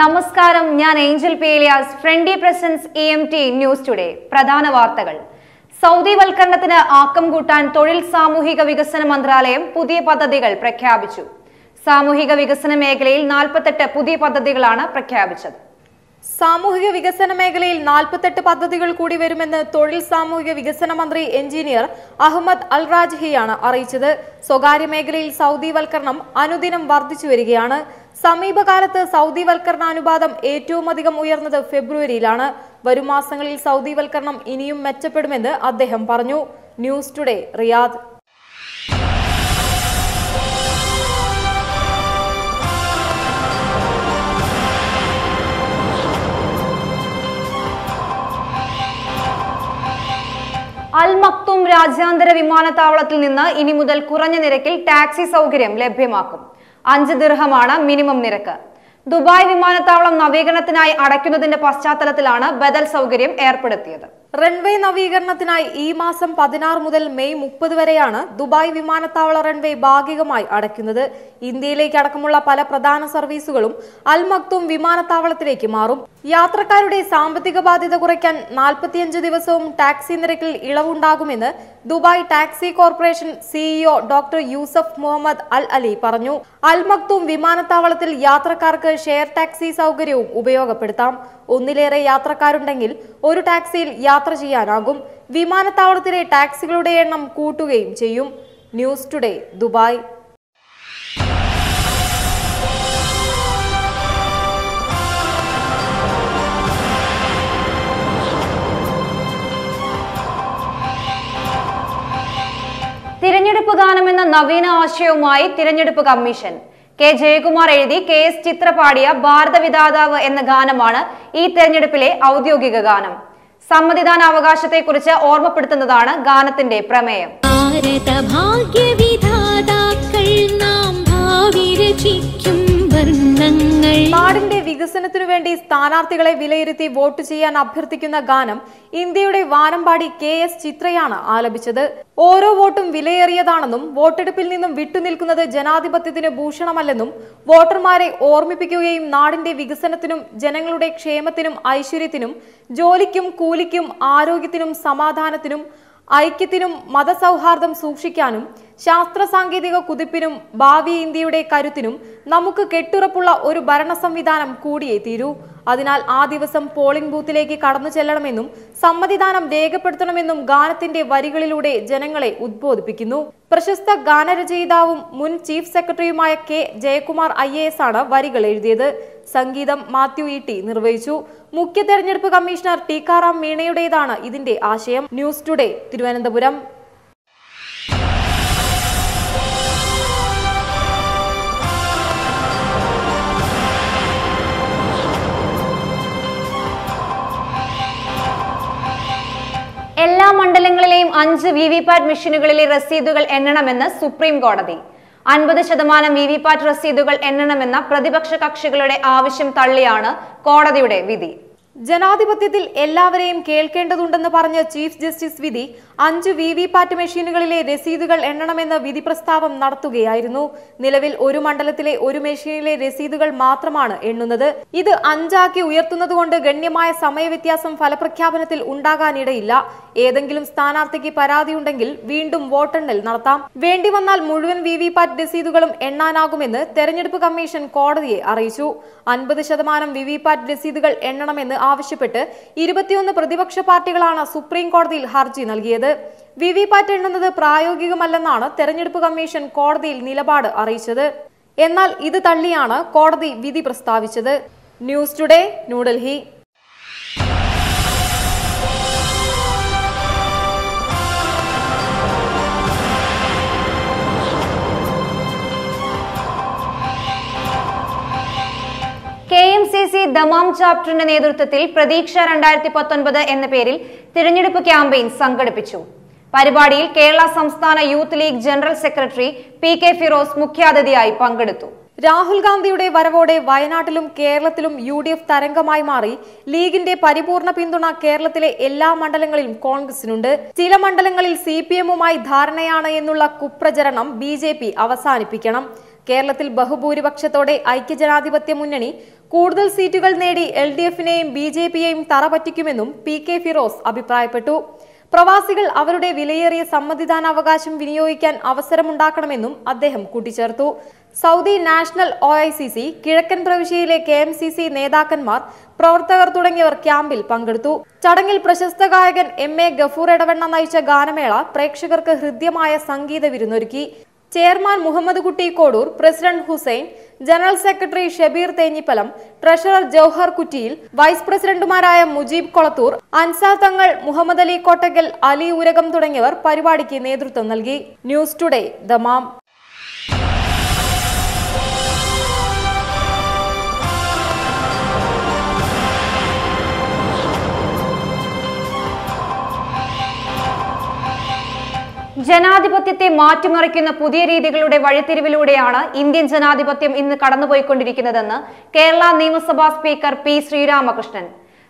നമസ്കാരം. ഞാൻ ഏഞ്ചൽ പേലിയാസ്. ഫ്രണ്ടി presence E M T news today. പ്രധാന വാർത്തകൾ. സൗദി വൽക്കരണത്തിന് ആക്കം കൂട്ടാൻ തൊഴിൽ സാമൂഹിക വികസന മന്ത്രാലയം പുതിയ പദ്ധതികൾ പ്രഖ്യാപിച്ചു. സാമൂഹിക വികസന മേഖലയിൽ നാൽപ്പത്തെട്ട് പുതിയ പദ്ധതികളാണ് പ്രഖ്യാപിച്ചത്. സാമൂഹിക വികസന മേഖലയിൽ നാൽപ്പത്തെട്ട് പദ്ധതികൾ കൂടി വരുമെന്ന് തൊഴിൽ സാമൂഹിക വികസന മന്ത്രി എഞ്ചിനീയർ അഹമ്മദ് അൽ റാജ്ഹിയാണ് അറിയിച്ചത്. സ്വകാര്യ മേഖലയിൽ സൗദിവൽക്കരണം അനുദിനം വർദ്ധിച്ചു വരികയാണ്. സമീപകാലത്ത് സൗദിവൽക്കരണ അനുപാതം ഏറ്റവും അധികം ഉയർന്നത് ഫെബ്രുവരിയിലാണ്. വരും മാസങ്ങളിൽ സൗദിവൽക്കരണം ഇനിയും മെച്ചപ്പെടുമെന്ന് അദ്ദേഹം പറഞ്ഞു. News today Riyadh. Al Maktoum രാജ്യാന്തര വിമാനത്താവളത്തിൽ നിന്ന് ഇനി മുതൽ കുറഞ്ഞ നിരക്കിൽ ടാക്സി സൗകര്യം ലഭ്യമാക്കും. അഞ്ച് ദിർഹമാണ് മിനിമം നിരക്ക്. ദുബായ് വിമാനത്താവളം നവീകരണത്തിനായി അടയ്ക്കുന്നതിന്റെ പശ്ചാത്തലത്തിലാണ് ബദൽ സൗകര്യം ഏർപ്പെടുത്തിയത്. റൺവേ നവീകരണത്തിനായി ഈ മാസം പതിനാറ് മുതൽ മെയ് മുപ്പത് വരെയാണ് ദുബായ് വിമാനത്താവള റൺവേ ഭാഗികമായി അടയ്ക്കുന്നത്. ഇന്ത്യയിലേക്ക് അടക്കമുള്ള പല പ്രധാന സർവീസുകളും അൽ മക്തും വിമാനത്താവളത്തിലേക്ക് മാറും. യാത്രക്കാരുടെ സാമ്പത്തിക ബാധ്യത കുറയ്ക്കാൻ നാൽപ്പത്തിയഞ്ച് ദിവസവും ടാക്സി നിരക്കിൽ ഇളവുണ്ടാകുമെന്ന് Dubai taxi corporation CEO doctor Yusuf Muhammad Al Ali പറഞ്ഞു. അൽ മക്തും വിമാനത്താവളത്തിൽ യാത്രക്കാർക്ക് ഷെയർ ടാക്സി സൗകര്യവും ഉപയോഗപ്പെടുത്താം. ഒന്നിലേറെ യാത്രക്കാരുണ്ടെങ്കിൽ ഒരു ടാക്സിയിൽ യാത്ര ചെയ്യാനാകും. വിമാനത്താവളത്തിലെ ടാക്സികളുടെ എണ്ണം കൂട്ടുകയും ചെയ്യും. News today Dubai. തിരഞ്ഞെടുപ്പ് ഗാനമെന്ന നവീന ആശയവുമായി തിരഞ്ഞെടുപ്പ് കമ്മീഷൻ. കെ. ജയകുമാർ എഴുതി കെ. എസ്. ചിത്ര പാടിയ എന്ന ഗാനമാണ് ഈ ഔദ്യോഗിക ഗാനം. സമ്മതിദാനാവകാശത്തെക്കുറിച്ച് ഓർമ്മപ്പെടുത്തുന്നതാണ് ഗാനത്തിന്റെ പ്രമേയം. ഭാഗ്യവിധാതാക്കൾ നാം ഭാവി രചിക്കും നാടിന്റെ വികസനത്തിനു വേണ്ടി സ്ഥാനാർത്ഥികളെ വിലയിരുത്തി വോട്ട് ചെയ്യാൻ അഭ്യർത്ഥിക്കുന്ന ഗാനം ഇന്ത്യയുടെ വാനമ്പാടി കെ എസ് ചിത്രയാണ് ആലപിച്ചത്. ഓരോ വോട്ടും വിലയേറിയതാണെന്നും വോട്ടെടുപ്പിൽ നിന്നും വിട്ടുനിൽക്കുന്നത് ജനാധിപത്യത്തിന് ഭൂഷണമല്ലെന്നും വോട്ടർമാരെ ഓർമ്മിപ്പിക്കുകയും നാടിന്റെ വികസനത്തിനും ജനങ്ങളുടെ ക്ഷേമത്തിനും ഐശ്വര്യത്തിനും ജോലിക്കും കൂലിക്കും ആരോഗ്യത്തിനും സമാധാനത്തിനും ഐക്യത്തിനും മതസൗഹാർദ്ദം സൂക്ഷിക്കാനും ശാസ്ത്ര സാങ്കേതിക കുതിപ്പിനും ഭാവി ഇന്ത്യയുടെ കരുത്തിനും നമുക്ക് കെട്ടുറപ്പുള്ള ഒരു ഭരണ സംവിധാനം കൂടിയേ തീരൂ. അതിനാൽ ആ ദിവസം പോളിംഗ് ബൂത്തിലേക്ക് കടന്നു ചെല്ലണമെന്നും സമ്മതിദാനം രേഖപ്പെടുത്തണമെന്നും ഗാനത്തിന്റെ വരികളിലൂടെ ജനങ്ങളെ ഉദ്ബോധിപ്പിക്കുന്നു. പ്രശസ്ത ഗാനരചയിതാവും മുൻ ചീഫ് സെക്രട്ടറിയുമായ കെ. ജയകുമാർ ഐ ആണ് വരികൾ എഴുതിയത്. സംഗീതം മാത്യു ഇ ടി നിർവഹിച്ചു. മുഖ്യ തെരഞ്ഞെടുപ്പ് കമ്മീഷണർ ടിക്കാറാം മീണയുടേതാണ് ഇതിന്റെ ആശയം. News today Thiruvananthapuram. എല്ലാ മണ്ഡലങ്ങളിലെയും അഞ്ച് വി വി പാറ്റ് മെഷീനുകളിലെ രസീതുകൾ എണ്ണണമെന്ന് സുപ്രീം കോടതി അൻപത് ശതമാനം വി വി പാറ്റ് റസീദുകൾ എണ്ണണമെന്ന പ്രതിപക്ഷ കക്ഷികളുടെ ആവശ്യം തള്ളിയാണ് കോടതിയുടെ വിധി. ജനാധിപത്യത്തിൽ എല്ലാവരെയും കേൾക്കേണ്ടതുണ്ടെന്ന് പറഞ്ഞ ചീഫ് ജസ്റ്റിസ് വിധി അഞ്ച് വി വി പാറ്റ് മെഷീനുകളിലെ രസീതുകൾ എണ്ണണമെന്ന് വിധി പ്രസ്താവം നടത്തുകയായിരുന്നു. നിലവിൽ ഒരു മണ്ഡലത്തിലെ ഒരു മെഷീനിലെ രസീതുകൾ മാത്രമാണ് എണ്ണുന്നത്. ഇത് അഞ്ചാക്കി ഉയർത്തുന്നതുകൊണ്ട് ഗണ്യമായ സമയവ്യത്യാസം ഫലപ്രഖ്യാപനത്തിൽ ഉണ്ടാകാനിടയില്ല. ഏതെങ്കിലും സ്ഥാനാർത്ഥിക്ക് പരാതിയുണ്ടെങ്കിൽ വീണ്ടും വോട്ടെണ്ണൽ നടത്താം. വേണ്ടി വന്നാൽ മുഴുവൻ വി വി പാറ്റ് രസീതുകളും എണ്ണാനാകുമെന്ന് തെരഞ്ഞെടുപ്പ് കമ്മീഷൻ കോടതിയെ അറിയിച്ചു. അൻപത് ശതമാനം വി വി പാറ്റ് രസീതുകൾ എണ്ണണമെന്ന് ആവശ്യപ്പെട്ട് ഇരുപത്തിയൊന്ന് പ്രതിപക്ഷ പാർട്ടികളാണ് സുപ്രീം കോടതിയിൽ ഹർജി നൽകിയത്. വി വി പാറ്റ് എണ്ണുന്നത് പ്രായോഗികമല്ലെന്നാണ് തെരഞ്ഞെടുപ്പ് കമ്മീഷൻ കോടതിയിൽ നിലപാട് അറിയിച്ചത്. എന്നാൽ ഇത് തള്ളിയാണ് കോടതി വിധി പ്രസ്താവിച്ചത്. News today New Delhi. C Dammam ചാപ്റ്ററിന്റെ നേതൃത്വത്തിൽ പ്രതീക്ഷ രണ്ടായിരത്തി പത്തൊൻപത് എന്ന പേരിൽ തിരഞ്ഞെടുപ്പ് ക്യാമ്പയിൻ സംഘടിപ്പിച്ചു. പരിപാടിയിൽ കേരള സംസ്ഥാന youth league general secretary P K Firoz മുഖ്യാതിഥിയായി പങ്കെടുത്തു. രാഹുൽ ഗാന്ധിയുടെ വരവോടെ വയനാട്ടിലും കേരളത്തിലും യു ഡി എഫ് തരംഗമായി മാറി. ലീഗിന്റെ പരിപൂർണ പിന്തുണ കേരളത്തിലെ എല്ലാ മണ്ഡലങ്ങളിലും കോൺഗ്രസിനുണ്ട്. ചില മണ്ഡലങ്ങളിൽ സി പി എമ്മുമായി ധാരണയാണ് എന്നുള്ള കുപ്രചരണം ബി അവസാനിപ്പിക്കണം. കേരളത്തിൽ ബഹുഭൂരിപക്ഷത്തോടെ ഐക്യജനാധിപത്യ മുന്നണി കൂടുതൽ സീറ്റുകൾ നേടി എൽ ഡി എഫിനെയും ബി ജെ പിയെയും തറപറ്റിക്കുമെന്നും പി കെ ഫിറോസ് അഭിപ്രായപ്പെട്ടു. പ്രവാസികൾ അവരുടെ വിലയേറിയ സമ്മതിദാനാവകാശം വിനിയോഗിക്കാൻ അവസരമുണ്ടാക്കണമെന്നും അദ്ദേഹം കൂട്ടിച്ചേർത്തു. Saudi national O I C C കിഴക്കൻ പ്രവിശ്യയിലെ കെ എം സി സി നേതാക്കന്മാർ പ്രവർത്തകർ തുടങ്ങിയവർ ക്യാമ്പിൽ പങ്കെടുത്തു. ചടങ്ങിൽ പ്രശസ്ത ഗായകൻ എം എ ഗഫൂർ എടവണ്ണ നയിച്ച ഗാനമേള പ്രേക്ഷകർക്ക് ഹൃദ്യമായ സംഗീത വിരുന്നൊരുക്കി. Chairman Muhammad Kutty Kodur president Hussain general secretary Shabeer Thenhipalam treasurer Jouhar Kuttiyil vice പ്രസിഡന്റുമാരായ മുജീബ് കൊളത്തൂർ അൻസാർ തങ്ങൾ മുഹമ്മദ് അലി കോട്ടക്കൽ അലി ഉരകം തുടങ്ങിയവർ പരിപാടിക്ക് നേതൃത്വം നൽകി. News today Dammam. ജനാധിപത്യത്തെ മാറ്റിമറിക്കുന്ന പുതിയ രീതികളുടെ വഴിത്തിരിവിലൂടെയാണ് ഇന്ത്യൻ ജനാധിപത്യം ഇന്ന് കടന്നുപോയിക്കൊണ്ടിരിക്കുന്നതെന്ന് കേരള നിയമസഭാ സ്പീക്കർ പി ശ്രീരാമകൃഷ്ണൻ.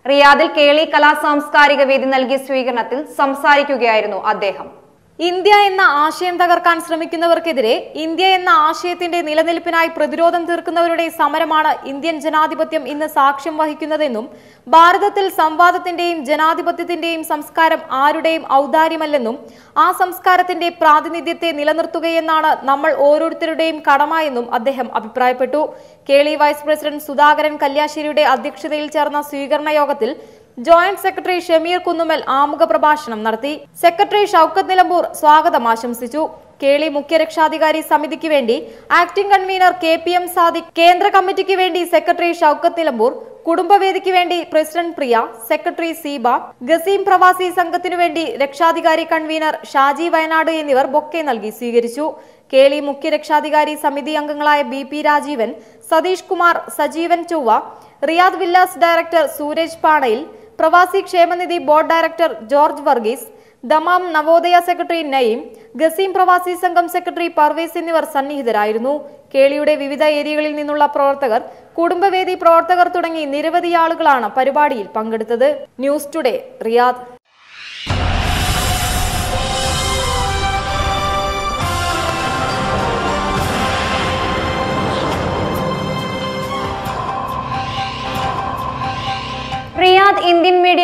റിയാദിൽ കേളി കലാ സാംസ്കാരിക വേദി നൽകിയ സ്വീകരണത്തിൽ സംസാരിക്കുകയായിരുന്നു അദ്ദേഹം. ഇന്ത്യ എന്ന ആശയം തകർക്കാൻ ശ്രമിക്കുന്നവർക്കെതിരെ ഇന്ത്യ എന്ന ആശയത്തിന്റെ നിലനിൽപ്പിനായി പ്രതിരോധം തീർക്കുന്നവരുടെ സമരമാണ് ഇന്ത്യൻ ജനാധിപത്യം ഇന്ന് സാക്ഷ്യം വഹിക്കുന്നതെന്നും ഭാരതത്തിൽ സംവാദത്തിന്റെയും ജനാധിപത്യത്തിന്റെയും സംസ്കാരം ആരുടെയും ഔദാര്യമല്ലെന്നും ആ സംസ്കാരത്തിന്റെ പ്രാതിനിധ്യത്തെ നിലനിർത്തുകയെന്നാണ് നമ്മൾ ഓരോരുത്തരുടെയും കടമ എന്നും അദ്ദേഹം അഭിപ്രായപ്പെട്ടു. കേളി വൈസ് പ്രസിഡന്റ് സുധാകരൻ കല്യാശ്ശേരിയുടെ അധ്യക്ഷതയിൽ ചേർന്ന സ്വീകരണ യോഗത്തിൽ ജോയിന്റ് സെക്രട്ടറി ഷമീർ കുന്നുമൽ ആമുഖ പ്രഭാഷണം നടത്തി. സെക്രട്ടറി ഷൌക്കത്ത് നിലമ്പൂർ സ്വാഗതം ആശംസിച്ചു. കേളി മുഖ്യരക്ഷാധികാരി സമിതിക്ക് വേണ്ടി acting convener K P M Sadiq കേന്ദ്ര കമ്മിറ്റിക്ക് വേണ്ടി സെക്രട്ടറി ഷൌക്കത്ത് നിലമ്പൂർ കുടുംബവേദിക്ക് വേണ്ടി president Priya secretary Seeba Qassim പ്രവാസി സംഘത്തിനു വേണ്ടി രക്ഷാധികാരി കൺവീനർ ഷാജി വയനാട് എന്നിവർ ബൊക്കെ നൽകി സ്വീകരിച്ചു. കേളി മുഖ്യരക്ഷാധികാരി സമിതി അംഗങ്ങളായ B P Rajeevan Satheesh Kumar Sajeevan Chovva Riyadh villas director Sooraj Panayil Pravasi Kshemanidhi board director George Varghese Dammam Navodaya secretary Naeem Qassim Pravasi Sangham secretary Parvez എന്നിവർ സന്നിഹിതരായിരുന്നു. കേളിയുടെ വിവിധ ഏരിയകളിൽ നിന്നുള്ള പ്രവർത്തകർ കുടുംബവേദി പ്രവർത്തകർ തുടങ്ങി നിരവധി ആളുകളാണ് പരിപാടിയിൽ പങ്കെടുത്തത്. News today Riyadh.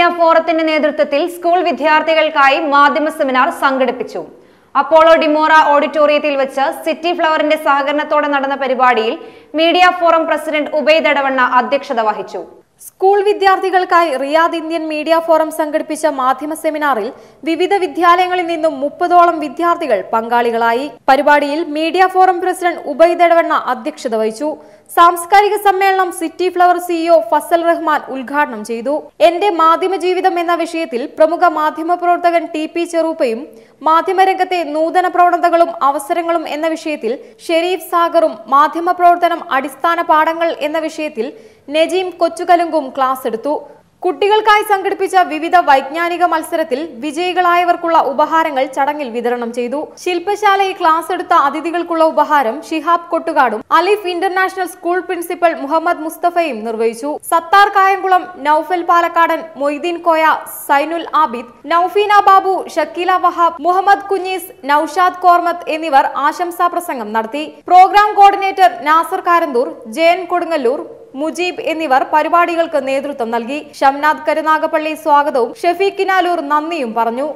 മീഡിയ ഫോറത്തിന്റെ നേതൃത്വത്തിൽ സ്കൂൾ വിദ്യാർത്ഥികൾക്കായി മാധ്യമ സെമിനാർ സംഘടിപ്പിച്ചു. അപ്പോളോ ഡിമോറ ഓഡിറ്റോറിയത്തിൽ വെച്ച് സിറ്റി ഫ്ലവറിന്റെ സഹകരണത്തോടെ നടന്ന പരിപാടിയിൽ media forum president Ubaid Edavanna അധ്യക്ഷത വഹിച്ചു. സ്കൂൾ വിദ്യാർത്ഥികൾക്കായി റിയാദ് ഇന്ത്യൻ മീഡിയ ഫോറം സംഘടിപ്പിച്ച മാധ്യമ സെമിനാറിൽ വിവിധ വിദ്യാലയങ്ങളിൽ നിന്നും മുപ്പതോളം വിദ്യാർത്ഥികൾ പങ്കാളികളായി. പരിപാടിയിൽ media forum president Ubaid Edavanna അധ്യക്ഷത വഹിച്ചു. സാംസ്കാരിക സമ്മേളനം city flower CEO Fazal Rahman ഉദ്ഘാടനം ചെയ്തു. എന്റെ മാധ്യമ ജീവിതം എന്ന വിഷയത്തിൽ പ്രമുഖ മാധ്യമ പ്രവർത്തകൻ ടി പി ചെറൂപ്പയും മാധ്യമരംഗത്തെ നൂതന പ്രവണതകളും അവസരങ്ങളും എന്ന വിഷയത്തിൽ ഷെരീഫ് സാഗറും മാധ്യമ പ്രവർത്തനം അടിസ്ഥാന പാഠങ്ങൾ എന്ന വിഷയത്തിൽ നജീം കൊച്ചുകലുങ്കും ക്ലാസ് എടുത്തു. കുട്ടികൾക്കായി സംഘടിപ്പിച്ച വിവിധ വൈജ്ഞാനിക മത്സരത്തിൽ വിജയികളായവർക്കുള്ള ഉപഹാരങ്ങൾ ചടങ്ങിൽ വിതരണം ചെയ്തു. ശില്പശാലയിൽ ക്ലാസ് എടുത്ത അതിഥികൾക്കുള്ള ഉപഹാരം Shihab കൊട്ടുകാടും Alif international school principal Muhammad മുസ്തഫയും നിർവഹിച്ചു. സത്താർ കായംകുളം നൌഫൽ പാലക്കാടൻ മൊയ്തീൻ കോയ സൈനുൽ ആബിദ് നൌഫീന ബാബു ഷക്കീല വഹാബ് മുഹമ്മദ് കുഞ്ഞീസ് നൌഷാദ് കോർമത്ത് എന്നിവർ ആശംസാ പ്രസംഗം നടത്തി. പ്രോഗ്രാം കോർഡിനേറ്റർ നാസർ കാരന്തൂർ ജയൻ കൊടുങ്ങല്ലൂർ മുജീബ് എന്നിവർ പരിപാടികൾക്ക് നേതൃത്വം നൽകി. ഷംനാഥ് കരുനാഗപ്പള്ളി സ്വാഗതവും ഷെഫീഖ് കിനാലൂർ നന്ദിയും പറഞ്ഞു.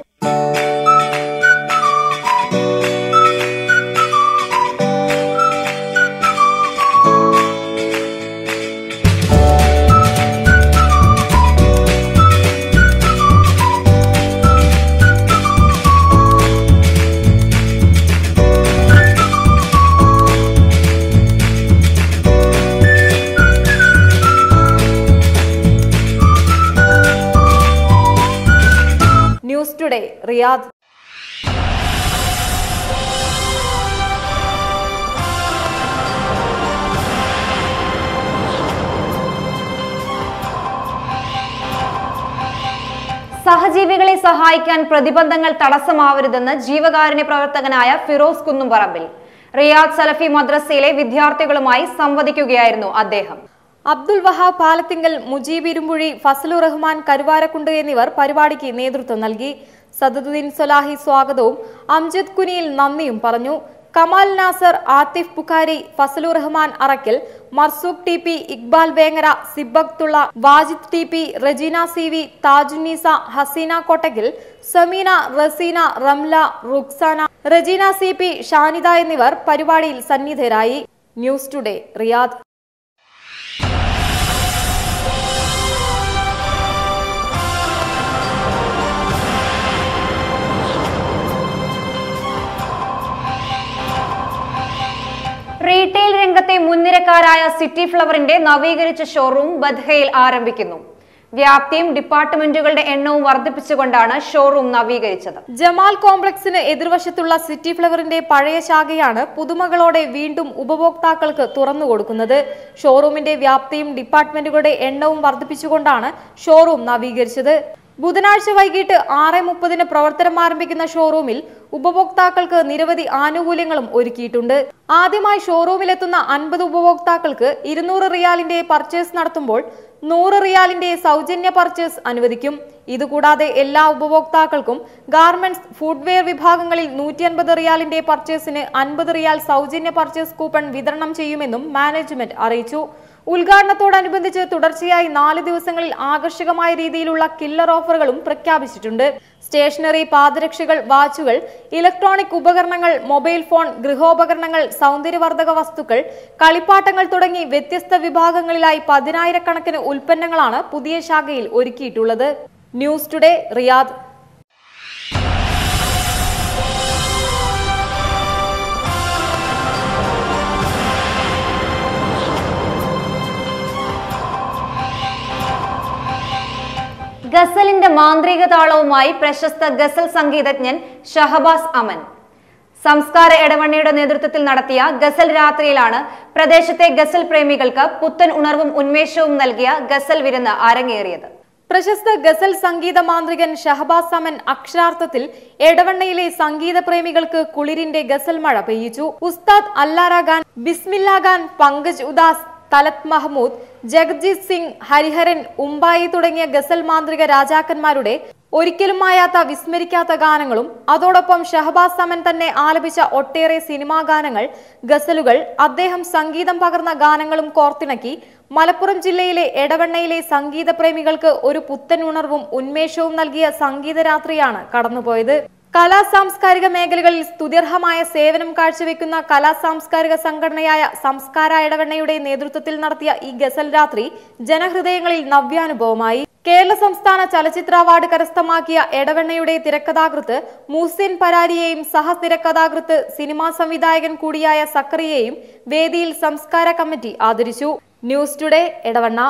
സഹജീവികളെ സഹായിക്കാൻ പ്രതിബന്ധങ്ങൾ തടസ്സമാവരുതെന്ന് ജീവകാരുണ്യ പ്രവർത്തകനായ ഫിറോസ് കുന്നുംപറമ്പിൽ. റിയാദ് സലഫി മദ്രസയിലെ വിദ്യാർത്ഥികളുമായി സംവദിക്കുകയായിരുന്നു അദ്ദേഹം. അബ്ദുൽ വഹാബ് പാലത്തിങ്കൽ മുജീബ് ഇരുമ്പുഴി ഫസലു റഹ്മാൻ കരുവാരക്കുണ്ട് എന്നിവർ പരിപാടിക്ക് നേതൃത്വം നൽകി. സദുദ്ദീൻ സൊലാഹി സ്വാഗതവും അംജദ് കുനിയിൽ നന്ദിയും പറഞ്ഞു. Kamal Nasar Athif Bukhari Fazalu Rahman Arakkal Marzooq T P Iqbal Vengara Sibakathulla Wajid T P Rajeena C V Thajunnisa Haseena Kottakil Sameena Raseena Ramla Ruksana Rajeena C P Shanida എന്നിവർ പരിപാടിയിൽ സന്നിധരായി. News today Riyadh. റീറ്റെയിൽ രംഗത്തെ മുൻനിരക്കാരായ city ഫ്ലവറിന്റെ നവീകരിച്ച showroom ബദ്ഹയിൽ ആരംഭിക്കുന്നു. വ്യാപ്തിയും ഡിപ്പാർട്ട്മെന്റുകളുടെ എണ്ണവും വർദ്ധിപ്പിച്ചുകൊണ്ടാണ് ഷോറൂം നവീകരിച്ചത്. ജമാൽ കോംപ്ലക്സിന് എതിർവശത്തുള്ള സിറ്റി ഫ്ലവറിന്റെ പഴയ ശാഖയാണ് പുതുമകളോടെ വീണ്ടും ഉപഭോക്താക്കൾക്ക് തുറന്നുകൊടുക്കുന്നത്. ഷോറൂമിന്റെ വ്യാപ്തിയും ഡിപ്പാർട്ട്മെന്റുകളുടെ എണ്ണവും വർദ്ധിപ്പിച്ചുകൊണ്ടാണ് ഷോറൂം നവീകരിച്ചത്. ബുധനാഴ്ച വൈകിട്ട് ആറ് മുപ്പതിന് പ്രവർത്തനം ആരംഭിക്കുന്ന ഷോറൂമിൽ ഉപഭോക്താക്കൾക്ക് നിരവധി ആനുകൂല്യങ്ങളും ഒരുക്കിയിട്ടുണ്ട്. ആദ്യമായി ഷോറൂമിലെത്തുന്ന അൻപത് ഉപഭോക്താക്കൾക്ക് ഇരുന്നൂറ് റിയാലിന്റെ പർച്ചേസ് നടത്തുമ്പോൾ നൂറ് റിയാലിന്റെ സൗജന്യ പർച്ചേസ് അനുവദിക്കും. ഇതുകൂടാതെ എല്ലാ ഉപഭോക്താക്കൾക്കും ഗാർമെന്റ്സ് ഫുഡ്വെയർ വിഭാഗങ്ങളിൽ നൂറ്റി അൻപത് റിയാലിന്റെ പർച്ചേസിന് അൻപത് റിയാൽ സൗജന്യ പർച്ചേസ് കൂപ്പൺ വിതരണം ചെയ്യുമെന്നും മാനേജ്മെന്റ് അറിയിച്ചു. ഉദ്ഘാടനത്തോടനുബന്ധിച്ച് തുടർച്ചയായി നാല് ദിവസങ്ങളിൽ ആകർഷകമായ രീതിയിലുള്ള കില്ലർ ഓഫറുകളും പ്രഖ്യാപിച്ചിട്ടുണ്ട്. സ്റ്റേഷനറി പാദരക്ഷകൾ വാച്ചുകൾ ഇലക്ട്രോണിക് ഉപകരണങ്ങൾ മൊബൈൽ ഫോൺ ഗൃഹോപകരണങ്ങൾ സൗന്ദര്യവർദ്ധക വസ്തുക്കൾ കളിപ്പാട്ടങ്ങൾ തുടങ്ങി വ്യത്യസ്ത വിഭാഗങ്ങളിലായി പതിനായിരക്കണക്കിന് ഉൽപ്പന്നങ്ങളാണ് പുതിയ ശാഖയിൽ ഒരുക്കിയിട്ടുള്ളത്. News today Riyadh. ഗസലിന്റെ മാന്ത്രിക താളവുമായി പ്രശസ്ത ഗസൽ സംഗീതജ്ഞൻ ഷഹബാസ് അമൻ. സംസ്കാര ഇടവണ്ണയുടെ നേതൃത്വത്തിൽ നടത്തിയ ഗസൽ രാത്രിയിലാണ് പ്രദേശത്തെ ഗസൽ പ്രേമികൾക്ക് പുത്തൻ ഉണർവും ഉന്മേഷവും നൽകിയ ഗസൽ വിരുന്ന് അരങ്ങേറിയത്. പ്രശസ്ത ഗസൽ സംഗീത മാന്ത്രികൻ ഷഹബാസ് അമൻ അക്ഷരാർത്ഥത്തിൽ എടവണ്ണയിലെ സംഗീത പ്രേമികൾക്ക് കുളിരിന്റെ ഗസൽ മഴ പെയ്യിച്ചു. ഉസ്താദ് അല്ലാറ ഖാൻ ബിസ്മില്ല ഖാൻ പങ്കജ് ഉദാസ് തലത് മഹ്മൂദ് ജഗജിത് സിംഗ് ഹരിഹരൻ ഉമ്പായി തുടങ്ങിയ ഗസൽ മാന്ത്രിക രാജാക്കന്മാരുടെ ഒരിക്കലും മായാത്ത വിസ്മരിക്കാത്ത ഗാനങ്ങളും അതോടൊപ്പം ഷഹബാസ് സമൻ തന്നെ ആലപിച്ച ഒട്ടേറെ സിനിമാ ഗാനങ്ങൾ ഗസലുകൾ അദ്ദേഹം സംഗീതം പകർന്ന ഗാനങ്ങളും കോർത്തിണക്കി മലപ്പുറം ജില്ലയിലെ എടവണ്ണയിലെ സംഗീത പ്രേമികൾക്ക് ഒരു പുത്തൻ ഉണർവും ഉന്മേഷവും നൽകിയ സംഗീത രാത്രിയാണ് കടന്നുപോയത്. കലാ സാംസ്കാരിക മേഖലകളിൽ സ്തുതിർഹമായ സേവനം കാഴ്ചവെക്കുന്ന കലാ സാംസ്കാരിക സംഘടനയായ സംസ്കാര ഇടവണ്ണയുടെ നേതൃത്വത്തിൽ നടത്തിയ ഈ ഗസൽ രാത്രി ജനഹൃദയങ്ങളിൽ നവ്യാനുഭവമായി. കേരള സംസ്ഥാന ചലച്ചിത്ര അവാർഡ് കരസ്ഥമാക്കിയ എടവണ്ണയുടെ തിരക്കഥാകൃത്ത് മൂസിൻ പരാരിയെയും സഹതിരക്കഥാകൃത്ത് സിനിമാ സംവിധായകൻ കൂടിയായ സക്കറിയെയും വേദിയിൽ സംസ്കാര കമ്മിറ്റി ആദരിച്ചു. News today Edavanna.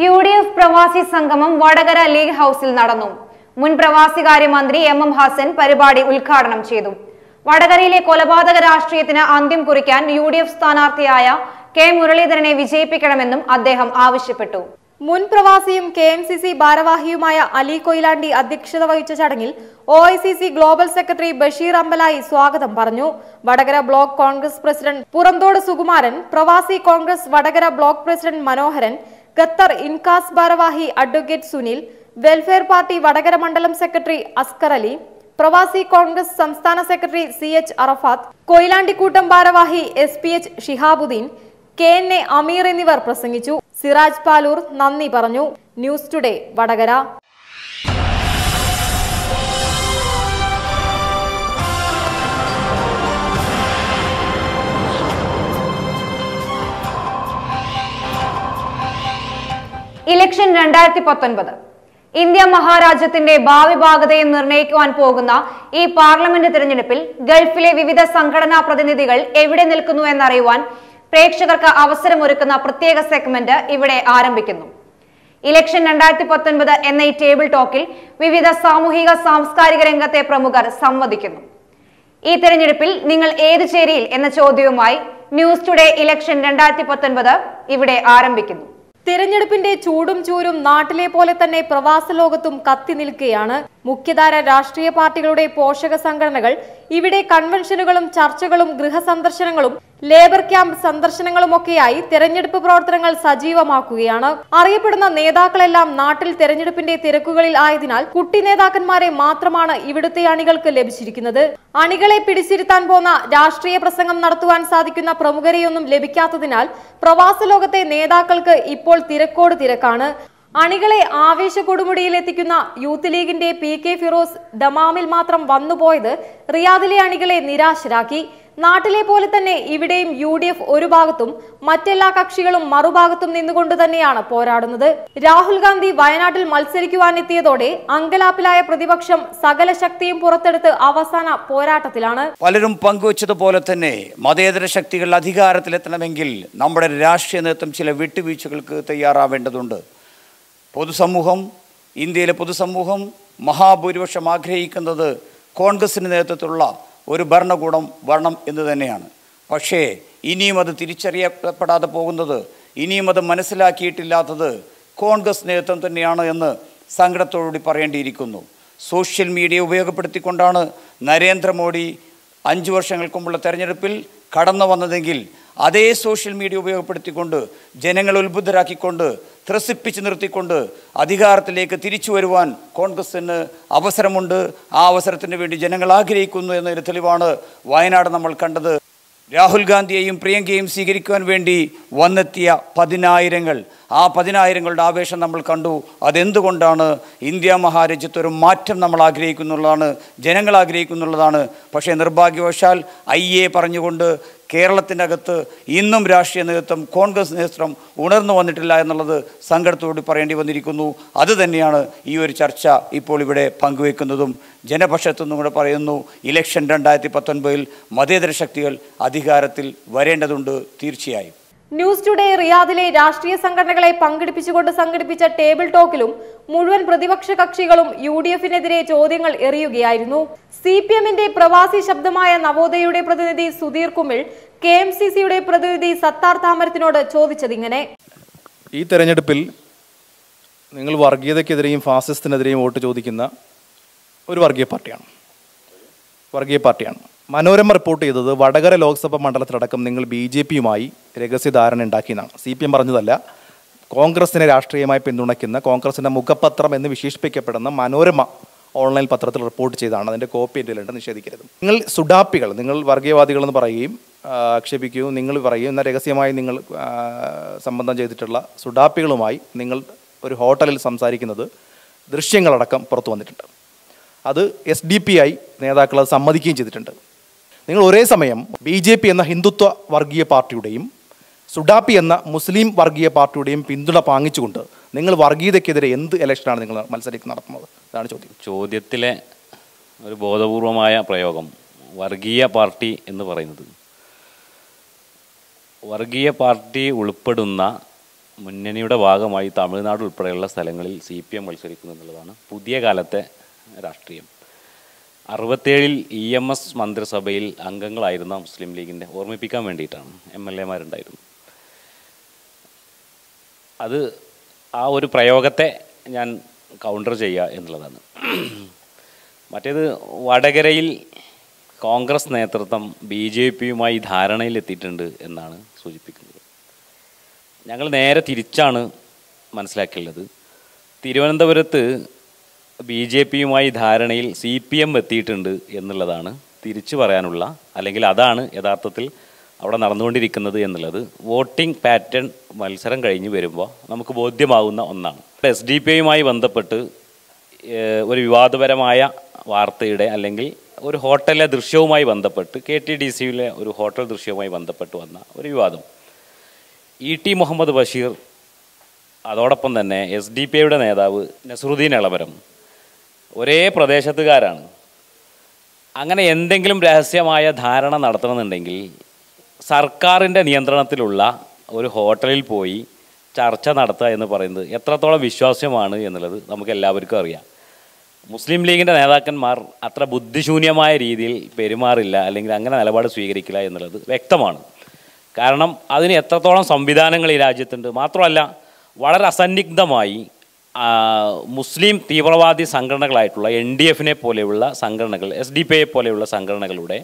U D F പ്രവാസി സംഗമം വടകര ലീഗ് ഹൗസിൽ നടന്നു. മുൻ പ്രവാസികാര്യമന്ത്രി എം എം ഹസൻ പരിപാടി ഉദ്ഘാടനം ചെയ്തു. വടകരയിലെ കൊലപാതക രാഷ്ട്രീയത്തിന് അന്ത്യം കുറിക്കാൻ യു ഡി എഫ് സ്ഥാനാർത്ഥിയായ കെ മുരളീധരനെ വിജയിപ്പിക്കണമെന്നും അദ്ദേഹം ആവശ്യപ്പെട്ടു. മുൻ പ്രവാസിയും കെ എം സി സി ഭാരവാഹിയുമായ അലി കൊയിലാണ്ടി അധ്യക്ഷത വഹിച്ച ചടങ്ങിൽ O I C C global secretary Basheer Ambalayi സ്വാഗതം പറഞ്ഞു. Vadakara block Congress president Puranthodu Sukumaran Pravasi Congress Vadakara block president Manoharan Qatar Incas ഭാരവാഹി advocate Sunil welfare party Vadakara മണ്ഡലം secretary Askar Ali പ്രവാസി കോൺഗ്രസ് സംസ്ഥാന സെക്രട്ടറി സി എച്ച് അറഫാത്ത് കൊയിലാണ്ടിക്കൂട്ടം ഭാരവാഹി S P H Shihabuddin K N A Ameer എന്നിവർ പ്രസംഗിച്ചു. സിറാജ് പാലൂർ നന്ദി പറഞ്ഞു. News today Vadakara. ഇലക്ഷൻ രണ്ടായിരത്തി പത്തൊൻപത് ഇന്ത്യ മഹാരാജ്യത്തിന്റെ ഭാവി ഭാഗതയും നിർണയിക്കുവാൻ പോകുന്ന ഈ പാർലമെന്റ് തിരഞ്ഞെടുപ്പിൽ ഗൾഫിലെ വിവിധ സംഘടനാ പ്രതിനിധികൾ എവിടെ നിൽക്കുന്നു എന്നറിയുവാൻ പ്രേക്ഷകർക്ക് അവസരമൊരുക്കുന്ന പ്രത്യേക സെഗ്മെന്റ് ഇവിടെ ആരംഭിക്കുന്നു. ഇലക്ഷൻ രണ്ടായിരത്തി പത്തൊൻപത് എന്ന ഈ ടേബിൾ ടോക്കിൽ വിവിധ സാമൂഹിക സാംസ്കാരിക രംഗത്തെ പ്രമുഖർ സംവദിക്കുന്നു. ഈ തെരഞ്ഞെടുപ്പിൽ നിങ്ങൾ ഏത് ചേരിയിൽ എന്ന ചോദ്യവുമായി ന്യൂസ് ടുഡേ ഇലക്ഷൻ രണ്ടായിരത്തി പത്തൊൻപത് ഇവിടെ ആരംഭിക്കുന്നു. തിരഞ്ഞെടുപ്പിന്റെ ചൂടും ചൂരും നാട്ടിലെ പോലെ തന്നെ പ്രവാസ ലോകത്തും കത്തി നിൽക്കുകയാണ് മുഖ്യധാര രാഷ്ട്രീയ പാർട്ടികളുടെ പോഷക സംഘടനകൾ ഇവിടെ കൺവെൻഷനുകളും ചർച്ചകളും ഗൃഹസന്ദർശനങ്ങളും ലേബർ ക്യാമ്പ് സന്ദർശനങ്ങളുമൊക്കെയായി തെരഞ്ഞെടുപ്പ് പ്രവർത്തനങ്ങൾ സജീവമാക്കുകയാണ്. അറിയപ്പെടുന്ന നേതാക്കളെല്ലാം നാട്ടിൽ തെരഞ്ഞെടുപ്പിന്റെ തിരക്കുകളിൽ ആയതിനാൽ കുട്ടി നേതാക്കന്മാരെ മാത്രമാണ് ഇവിടുത്തെ അണികൾക്ക് ലഭിച്ചിരിക്കുന്നത്. അണികളെ പിടിച്ചിരുത്താൻ പോന്ന രാഷ്ട്രീയ പ്രസംഗം നടത്തുവാൻ സാധിക്കുന്ന പ്രമുഖരെയൊന്നും ലഭിക്കാത്തതിനാൽ പ്രവാസ ലോകത്തെ നേതാക്കൾക്ക് ഇപ്പോൾ തിരക്കോട് തിരക്കാണ്. അണികളെ ആവേശ കൊടുമുടിയിൽ എത്തിക്കുന്ന യൂത്ത് ലീഗിന്റെ പി കെ ഫിറോസ് ദമാമിൽ മാത്രം വന്നുപോയത് റിയാദിലെ അണികളെ നിരാശരാക്കി. നാട്ടിലെ പോലെ തന്നെ ഇവിടെയും യു ഡി എഫ് ഒരു ഭാഗത്തും മറ്റെല്ലാ കക്ഷികളും മറുഭാഗത്തും നിന്നുകൊണ്ട് തന്നെയാണ് പോരാടുന്നത്. രാഹുൽ ഗാന്ധി വയനാട്ടിൽ മത്സരിക്കുവാനെത്തിയതോടെ അങ്കലാപ്പിലായ പ്രതിപക്ഷം സകല ശക്തിയും പുറത്തെടുത്ത് അവസാന പോരാട്ടത്തിലാണ്. പലരും പങ്കുവച്ചതുപോലെ തന്നെ മതേതര ശക്തികൾ അധികാരത്തിലെത്തണമെങ്കിൽ നമ്മുടെ രാഷ്ട്രീയ നേതൃത്വം ചില വിട്ടുവീഴ്ചകൾക്ക് തയ്യാറാവേണ്ടതുണ്ട്. പൊതുസമൂഹം ഇന്ത്യയിലെ പൊതുസമൂഹം മഹാഭൂരിപക്ഷം ആഗ്രഹിക്കുന്നത് കോൺഗ്രസിന്റെ നേതൃത്വത്തിലുള്ള ഒരു ഭരണകൂടം വരണം എന്ന് തന്നെയാണ്. പക്ഷേ ഇനിയും അത് തിരിച്ചറിയപ്പെടാതെ പോകുന്നത് ഇനിയും അത് മനസ്സിലാക്കിയിട്ടില്ലാത്തത് കോൺഗ്രസ് നേതൃത്വം തന്നെയാണ് എന്ന് സങ്കടത്തോടുകൂടി പറയേണ്ടിയിരിക്കുന്നു. സോഷ്യൽ മീഡിയ ഉപയോഗപ്പെടുത്തിക്കൊണ്ടാണ് നരേന്ദ്രമോദി അഞ്ച് വർഷങ്ങൾക്ക് മുമ്പുള്ള തെരഞ്ഞെടുപ്പിൽ കടന്നു വന്നതെങ്കിൽ അതേ സോഷ്യൽ മീഡിയ ഉപയോഗപ്പെടുത്തിക്കൊണ്ട് ജനങ്ങളെ ഉത്ബുദ്ധരാക്കിക്കൊണ്ട് ത്രസിപ്പിച്ച് നിർത്തിക്കൊണ്ട് അധികാരത്തിലേക്ക് തിരിച്ചു വരുവാൻ കോൺഗ്രസിന് അവസരമുണ്ട്. ആ അവസരത്തിന് വേണ്ടി ജനങ്ങൾ ആഗ്രഹിക്കുന്നു എന്നൊരു തെളിവാണ് വയനാട് നമ്മൾ കണ്ടത്. രാഹുൽ ഗാന്ധിയെയും പ്രിയങ്കയെയും സ്വീകരിക്കുവാൻ വേണ്ടി വന്നെത്തിയ പതിനായിരങ്ങൾ. ആ പതിനായിരങ്ങളുടെ ആവേശം നമ്മൾ കണ്ടു. അതെന്തുകൊണ്ടാണ് ഇന്ത്യ മഹാരാജ്യത്ത് ഒരു മാറ്റം നമ്മൾ ആഗ്രഹിക്കുന്നുള്ളതാണ് ജനങ്ങൾ ആഗ്രഹിക്കുന്നുള്ളതാണ്? പക്ഷേ നിർഭാഗ്യവശാൽ ഐ എ പറഞ്ഞുകൊണ്ട് കേരളത്തിന്റെ അകത്ത് ഇന്നും രാഷ്ട്രീയ നേതൃത്വം കോൺഗ്രസ് നേതൃത്വം ഉണർന്നു വന്നിട്ടില്ല എന്നുള്ളത് സങ്കടത്തോട് പറയേണ്ടി വന്നിരിക്കുന്നു. അതുതന്നെയാണ് ഈ ഒരു ചർച്ച ഇപ്പോൾ ഇവിടെ പങ്കുവെക്കുന്നതും ജനപക്ഷത്തുനിന്നും കൂടെ പറയുന്നു ഇലക്ഷൻ രണ്ടായിരത്തി പത്തൊൻപതിൽ മതേതര ശക്തികൾ അധികാരത്തിൽ വരേണ്ടതുണ്ട് തീർച്ചയായും. ന്യൂസ് ടുഡേ റിയാദിലെ രാഷ്ട്രീയ സംഘടനകളെ പങ്കെടുപ്പിച്ചുകൊണ്ട് സംഘടിപ്പിച്ച ടേബിൾ ടോക്കിലും മുഴുവൻ പ്രതിപക്ഷ കക്ഷികളും യു ഡി എഫിനെതിരെ ചോദ്യങ്ങൾ എറിയുകയായിരുന്നു. സി പി എമ്മിന്റെ പ്രവാസി ശബ്ദമായ നവോദയയുടെ പ്രതിനിധി Sudheer Kumil K M C സിയുടെ പ്രതിനിധി സത്താർ താമരത്തിനോട് ചോദിച്ചതിങ്ങനെ. ഈ തെരഞ്ഞെടുപ്പിൽ നിങ്ങൾ വർഗീയതയ്ക്കെതിരെയും ഫാസിസത്തിനെതിരെയും വോട്ട് ചോദിക്കുന്ന ഒരു വർഗീയ പാർട്ടിയാണ്. വർഗീയ പാർട്ടിയാണ്. മനോരമ റിപ്പോർട്ട് ചെയ്തത് വടകര ലോക്സഭാ മണ്ഡലത്തിലടക്കം നിങ്ങൾ ബി ജെ പിയുമായി രഹസ്യധാരണ ഉണ്ടാക്കിയെന്നാണ്. സി പി എം പറഞ്ഞതല്ല കോൺഗ്രസിനെ രാഷ്ട്രീയമായി പിന്തുണയ്ക്കുന്ന കോൺഗ്രസിന്റെ മുഖപത്രം എന്ന് വിശേഷിപ്പിക്കപ്പെടുന്ന മനോരമ ഓൺലൈൻ പത്രത്തിൽ റിപ്പോർട്ട് ചെയ്താണ്. അതിന്റെ കോപ്പി എന്റെ നിഷേധിക്കരുത്. നിങ്ങൾ സുഡാപ്പികൾ നിങ്ങൾ വർഗീയവാദികളെന്ന് പറയുകയും ആക്ഷേപിക്കുകയും നിങ്ങൾ പറയുകയും എന്നാൽ രഹസ്യമായി നിങ്ങൾ സംബന്ധം ചെയ്തിട്ടുള്ള സുഡാപ്പികളുമായി നിങ്ങൾ ഒരു ഹോട്ടലിൽ സംസാരിക്കുന്നത് ദൃശ്യങ്ങളടക്കം പുറത്തു വന്നിട്ടുണ്ട്. അത് എസ് ഡി പി ഐ നേതാക്കൾ അത് സമ്മതിക്കുകയും ചെയ്തിട്ടുണ്ട്. നിങ്ങൾ ഒരേ സമയം ബി ജെ പി എന്ന ഹിന്ദുത്വ വർഗീയ പാർട്ടിയുടെയും സുഡാപ്പി എന്ന മുസ്ലിം വർഗീയ പാർട്ടിയുടെയും പിന്തുണ പാങ്ങിച്ചുകൊണ്ട് നിങ്ങൾ വർഗീയതയ്ക്കെതിരെ എന്ത് ഇലക്ഷനാണ് നിങ്ങൾ മത്സരിക്കുന്ന നടത്തുന്നത്? അതാണ് ചോദ്യം. ചോദ്യത്തിലെ ഒരു ബോധപൂർവമായ പ്രയോഗം വർഗീയ പാർട്ടി എന്ന് പറയുന്നത്. വർഗീയ പാർട്ടി ഉൾപ്പെടുന്ന മുന്നണിയുടെ ഭാഗമായി തമിഴ്നാട് ഉൾപ്പെടെയുള്ള സ്ഥലങ്ങളിൽ സി പി എം മത്സരിക്കുന്നു എന്നുള്ളതാണ് പുതിയ കാലത്തെ രാഷ്ട്രീയം. അറുപത്തേഴിൽ ഇ എം എസ് മന്ത്രിസഭയിൽ അംഗങ്ങളായിരുന്ന മുസ്ലിം ലീഗിന്റെ ഓർമ്മിപ്പിക്കാൻ വേണ്ടിയിട്ടാണ് എം എൽ എമാരുണ്ടായിരുന്നു അത് ആ ഒരു പ്രയോഗത്തെ ഞാൻ കൗണ്ടർ ചെയ്യുക എന്നുള്ളതാണ്. മറ്റേത് വടകരയിൽ കോൺഗ്രസ് നേതൃത്വം ബി ജെ പിയുമായി ധാരണയിലെത്തിയിട്ടുണ്ട് എന്നാണ് സൂചിപ്പിക്കുന്നത്. ഞങ്ങൾ നേരെ തിരിച്ചാണ് മനസ്സിലാക്കിയുള്ളത്. തിരുവനന്തപുരത്ത് ബി ജെ പിയുമായി ധാരണയിൽ സി പി എം എത്തിയിട്ടുണ്ട് എന്നുള്ളതാണ് തിരിച്ചു പറയാനുള്ള അല്ലെങ്കിൽ അതാണ് യഥാർത്ഥത്തിൽ അവിടെ നടന്നുകൊണ്ടിരിക്കുന്നത് എന്നുള്ളത്. വോട്ടിംഗ് പാറ്റേൺ മത്സരം കഴിഞ്ഞ് വരുമ്പോൾ നമുക്ക് ബോധ്യമാകുന്ന ഒന്നാണ്. എസ് ഡി പി ഐയുമായി ബന്ധപ്പെട്ട് ഒരു വിവാദപരമായ വാർത്തയുടെ അല്ലെങ്കിൽ ഒരു ഹോട്ടലിലെ ദൃശ്യവുമായി ബന്ധപ്പെട്ട് കെ ടി ഡി സിയിലെ ഒരു ഹോട്ടൽ ദൃശ്യവുമായി ബന്ധപ്പെട്ട് വന്ന ഒരു വിവാദം. ഇ ടി മുഹമ്മദ് ബഷീർ അതോടൊപ്പം തന്നെ എസ് ഡി പി ഐയുടെ നേതാവ് നസറുദ്ദീൻ എളമരം ഒരേ പ്രദേശത്തുകാരാണ്. അങ്ങനെ എന്തെങ്കിലും രഹസ്യമായ ധാരണ നടത്തണമെന്നുണ്ടെങ്കിൽ സർക്കാരിന്റെ നിയന്ത്രണത്തിലുള്ള ഒരു ഹോട്ടലിൽ പോയി ചർച്ച നടത്തുക എന്ന് പറയുന്നത് എത്രത്തോളം വിശ്വാസ്യമാണ് എന്നുള്ളത് നമുക്ക് എല്ലാവർക്കും അറിയാം. മുസ്ലിം ലീഗിന്റെ നേതാക്കന്മാർ അത്ര ബുദ്ധിശൂന്യമായ രീതിയിൽ പെരുമാറില്ല അല്ലെങ്കിൽ അങ്ങനെ നിലപാട് സ്വീകരിക്കില്ല എന്നുള്ളത് വ്യക്തമാണ്. കാരണം അതിന് എത്രത്തോളം സംവിധാനങ്ങൾ ഈ രാജ്യത്തുണ്ട്. മാത്രമല്ല വളരെ അസന്നിഗ്ധമായി മുസ്ലിം തീവ്രവാദി സംഘടനകളായിട്ടുള്ള എൻ ഡി എഫിനെ പോലെയുള്ള സംഘടനകൾ എസ് ഡി പി ഐ പോലെയുള്ള സംഘടനകളുടെ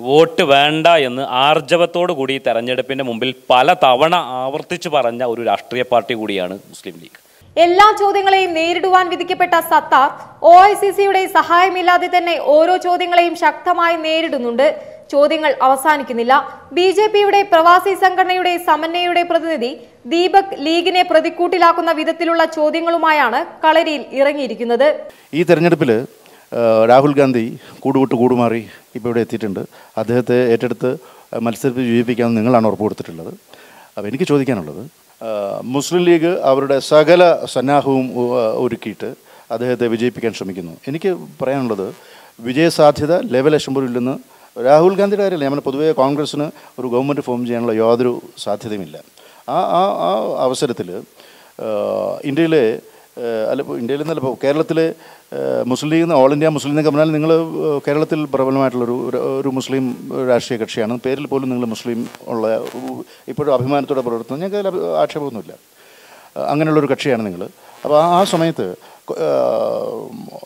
വോട്ട് വേണ്ട എന്ന് ആർജവത്തോടു കൂടി തെരഞ്ഞെടുപ്പിന്റെ മുമ്പിൽ പല തവണ ആവർത്തിച്ചു പറഞ്ഞ ഒരു രാഷ്ട്രീയ പാർട്ടി കൂടിയാണ് മുസ്ലിം ലീഗ്. എല്ലാ ചോദ്യങ്ങളെയും നേരിടുവാൻ വിധിക്കപ്പെട്ട സത്താർ ഒ ഐ സി സിയുടെ സഹായമില്ലാതെ തന്നെ ഓരോ ചോദ്യങ്ങളെയും ശക്തമായി നേരിടുന്നുണ്ട്. ചോദ്യങ്ങൾ അവസാനിക്കുന്നില്ല. ബി ജെ പിയുടെ പ്രവാസി സംഘടനയുടെ സമന്വയയുടെ പ്രതിനിധി ദീപക് ലീഗിനെ പ്രതിക്കൂട്ടിലാക്കുന്ന വിധത്തിലുള്ള ചോദ്യങ്ങളുമായാണ് കളരിയിൽ ഇറങ്ങിയിരിക്കുന്നത്. ഈ തെരഞ്ഞെടുപ്പിൽ രാഹുൽ ഗാന്ധി കൂടുവിട്ട് കൂടുമാറി ഇപ്പോൾ ഇവിടെ എത്തിയിട്ടുണ്ട്. അദ്ദേഹത്തെ ഏറ്റെടുത്ത് മത്സരത്തിൽ വിജയിപ്പിക്കാമെന്ന് നിങ്ങളാണ് ഉറപ്പ് കൊടുത്തിട്ടുള്ളത്. അപ്പോൾ എനിക്ക് ചോദിക്കാനുള്ളത് മുസ്ലിം ലീഗ് അവരുടെ സകല സന്നാഹവും ഒരുക്കിയിട്ട് അദ്ദേഹത്തെ വിജയിപ്പിക്കാൻ ശ്രമിക്കുന്നു. എനിക്ക് പറയാനുള്ളത് വിജയസാധ്യത ലെവൽ അശംബൂരില്ലെന്ന് രാഹുൽ ഗാന്ധിയുടെ കാര്യമല്ല നമ്മൾ പൊതുവേ കോൺഗ്രസ്സിന് ഒരു ഗവൺമെന്റ് ഫോം ചെയ്യാനുള്ള യാതൊരു സാധ്യതയുമില്ല. ആ ആ ആ അവസരത്തിൽ ഇന്ത്യയിലെ അല്ല ഇന്ത്യയിൽ നിന്നല്ല ഇപ്പോൾ കേരളത്തിലെ Muslim league all India Muslim league പറഞ്ഞാൽ നിങ്ങൾ കേരളത്തിൽ പ്രബലമായിട്ടുള്ളൊരു ഒരു- മുസ്ലിം രാഷ്ട്രീയ കക്ഷിയാണ്. പേരിൽ പോലും നിങ്ങൾ മുസ്ലിം ഉള്ള ഇപ്പോഴും അഭിമാനത്തോടെ പുലർത്തുന്നത് ഞങ്ങൾക്ക് അതിൽ ആക്ഷേപമൊന്നുമില്ല. അങ്ങനെയുള്ളൊരു കക്ഷിയാണ് നിങ്ങൾ അപ്പോൾ ആ ആ സമയത്ത്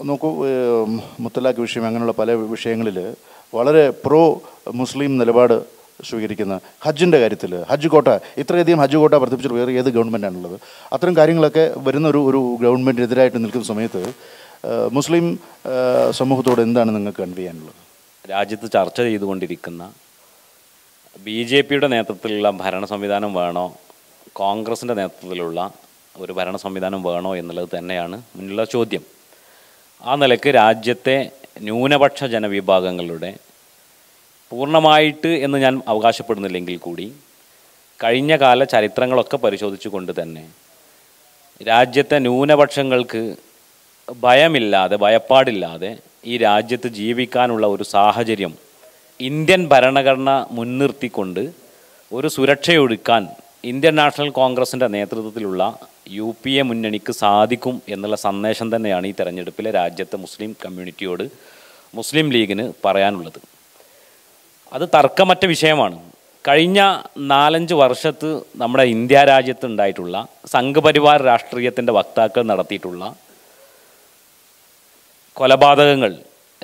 നോക്കൂ മുത്തലാഖ് വിഷയം അങ്ങനെയുള്ള പല വിഷയങ്ങളിൽ വളരെ പ്രോ മുസ്ലിം നിലപാട് സ്വീകരിക്കുന്ന ഹജ്ജിന്റെ കാര്യത്തിൽ. ഹജ്ജ് കോട്ട ഇത്രയധികം ഹജ്ജ് കോട്ട വർദ്ധിപ്പിച്ചിട്ട് വേറെ ഏത് ഗവൺമെന്റാണുള്ളത്? അത്തരം കാര്യങ്ങളൊക്കെ വരുന്ന ഒരു ഒരു ഗവൺമെന്റിനെതിരായിട്ട് നിൽക്കുന്ന സമയത്ത് മുസ്ലിം സമൂഹത്തോട് എന്താണ് നിങ്ങൾക്ക് കൺവേ ചെയ്യാനുള്ളത്? രാജ്യത്ത് ചർച്ച ചെയ്തുകൊണ്ടിരിക്കുന്ന ബി ജെ പിയുടെ നേതൃത്വത്തിലുള്ള ഭരണ സംവിധാനം വേണോ? കോൺഗ്രസിന്റെ നേതൃത്വത്തിലുള്ള ഒരു ഭരണ സംവിധാനം വേണോ എന്നുള്ളത് തന്നെയാണ് മുന്നിലുള്ള ചോദ്യം. ആ നിലയ്ക്ക് രാജ്യത്തെ ന്യൂനപക്ഷ ജനവിഭാഗങ്ങളുടെ പൂർണമായിട്ട് എന്ന് ഞാൻ അവകാശപ്പെടുന്നില്ലെങ്കിൽ കൂടി കഴിഞ്ഞ കാല ചരിത്രങ്ങളൊക്കെ പരിശോധിച്ചുകൊണ്ട് തന്നെ രാജ്യത്തെ ന്യൂനപക്ഷങ്ങൾക്ക് ഭയമില്ലാതെ ഭയപ്പാടില്ലാതെ ഈ രാജ്യത്ത് ജീവിക്കാനുള്ള ഒരു സാഹചര്യം ഇന്ത്യൻ ഭരണഘടന മുൻനിർത്തിക്കൊണ്ട് ഒരു സുരക്ഷയൊടുക്കാൻ ഇന്ത്യൻ നാഷണൽ കോൺഗ്രസിന്റെ നേതൃത്വത്തിലുള്ള യു പി എ മുന്നണിക്ക് സാധിക്കും എന്നുള്ള സന്ദേശം തന്നെയാണ് ഈ തെരഞ്ഞെടുപ്പിലെ രാജ്യത്തെ മുസ്ലിം കമ്മ്യൂണിറ്റിയോട് മുസ്ലിം ലീഗിന് പറയാനുള്ളത്. അത് തർക്കമറ്റ വിഷയമാണ്. കഴിഞ്ഞ നാലഞ്ച് വർഷത്ത് നമ്മുടെ ഇന്ത്യ രാജ്യത്ത് ഉണ്ടായിട്ടുള്ള സംഘപരിവാർ രാഷ്ട്രീയത്തിന്റെ വക്താക്കൾ നടത്തിയിട്ടുള്ള കൊലപാതകങ്ങൾ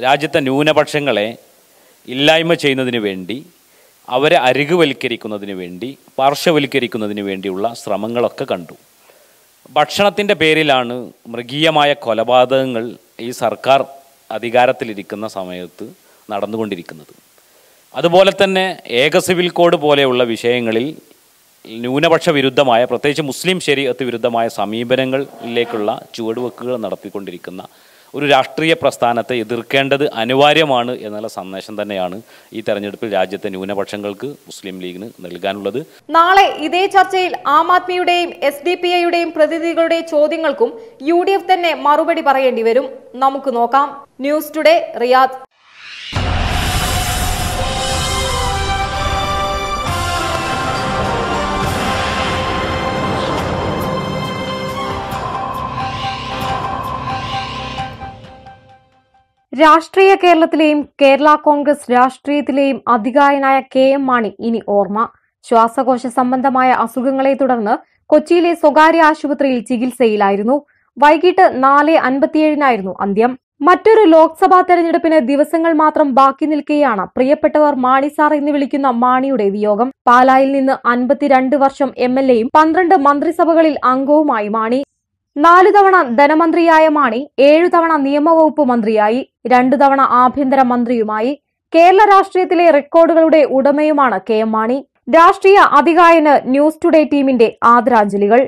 രാജ്യത്തെ ന്യൂനപക്ഷങ്ങളെ ഇല്ലായ്മ ചെയ്യുന്നതിന് വേണ്ടി അവരെ അരികുവൽക്കരിക്കുന്നതിന് വേണ്ടി പാർശ്വവൽക്കരിക്കുന്നതിന് വേണ്ടിയുള്ള ശ്രമങ്ങളൊക്കെ കണ്ടു. ഭക്ഷണത്തിന്റെ പേരിലാണ് മൃഗീയമായ കൊലപാതകങ്ങൾ ഈ സർക്കാർ അധികാരത്തിലിരിക്കുന്ന സമയത്ത് നടന്നുകൊണ്ടിരിക്കുന്നത്. അതുപോലെ തന്നെ ഏക സിവിൽ കോഡ് പോലെയുള്ള വിഷയങ്ങളിൽ ന്യൂനപക്ഷ വിരുദ്ധമായ പ്രത്യേകിച്ച് മുസ്ലിം ശരീരത്ത് വിരുദ്ധമായ സമീപനങ്ങളിലേക്കുള്ള ചുവടുവെക്കുകൾ നടത്തിക്കൊണ്ടിരിക്കുന്ന ഒരു രാഷ്ട്രീയ പ്രസ്ഥാനത്തെ എതിർക്കേണ്ടത് അനിവാര്യമാണ് എന്നുള്ള സന്ദേശം തന്നെയാണ് ഈ തെരഞ്ഞെടുപ്പിൽ രാജ്യത്തെ ന്യൂനപക്ഷങ്ങൾക്ക് മുസ്ലിം ലീഗിന് നൽകാനുള്ളത്. നാളെ ഇതേ ചർച്ചയിൽ ആം ആദ്മിയുടെയും എസ് ഡി പി ഐയുടെയും പ്രതിനിധികളുടെ ചോദ്യങ്ങൾക്കും യു ഡി എഫ് തന്നെ മറുപടി പറയേണ്ടി വരും. നമുക്ക് നോക്കാം. News today Riyadh. രാഷ്ട്രീയ കേരളത്തിലെയും കേരള കോൺഗ്രസ് രാഷ്ട്രീയത്തിലെയും അധികായനായ കെ എം മാണി ഇനി ഓർമ്മ. ശ്വാസകോശ സംബന്ധമായ അസുഖങ്ങളെ തുടർന്ന് കൊച്ചിയിലെ സ്വകാര്യ ആശുപത്രിയിൽ ചികിത്സയിലായിരുന്നു. വൈകിട്ട് നാല് അൻപത്തിയേഴിനായിരുന്നു അന്ത്യം. മറ്റൊരു ലോക്സഭാ തെരഞ്ഞെടുപ്പിന് ദിവസങ്ങൾ മാത്രം ബാക്കി നിൽക്കെയാണ് പ്രിയപ്പെട്ടവർ മാണി സാർ എന്ന് വിളിക്കുന്ന മാണിയുടെ വിയോഗം. പാലായിൽ നിന്ന് അൻപത്തിരണ്ട് വർഷം എം എൽ എയും പന്ത്രണ്ട് മന്ത്രിസഭകളിൽ അംഗവുമായി മാണി. നാലു തവണ ധനമന്ത്രിയായ മാണി ഏഴു തവണ നിയമവകുപ്പ് മന്ത്രിയായി രണ്ടു തവണ ആഭ്യന്തര മന്ത്രിയുമായി. കേരള രാഷ്ട്രീയത്തിലെ റെക്കോർഡുകളുടെ ഉടമയുമാണ് കെ എം മാണി. രാഷ്ട്രീയ അധികായന് ന്യൂസ് ടുഡേ ടീമിന്റെ ആദരാഞ്ജലികൾ.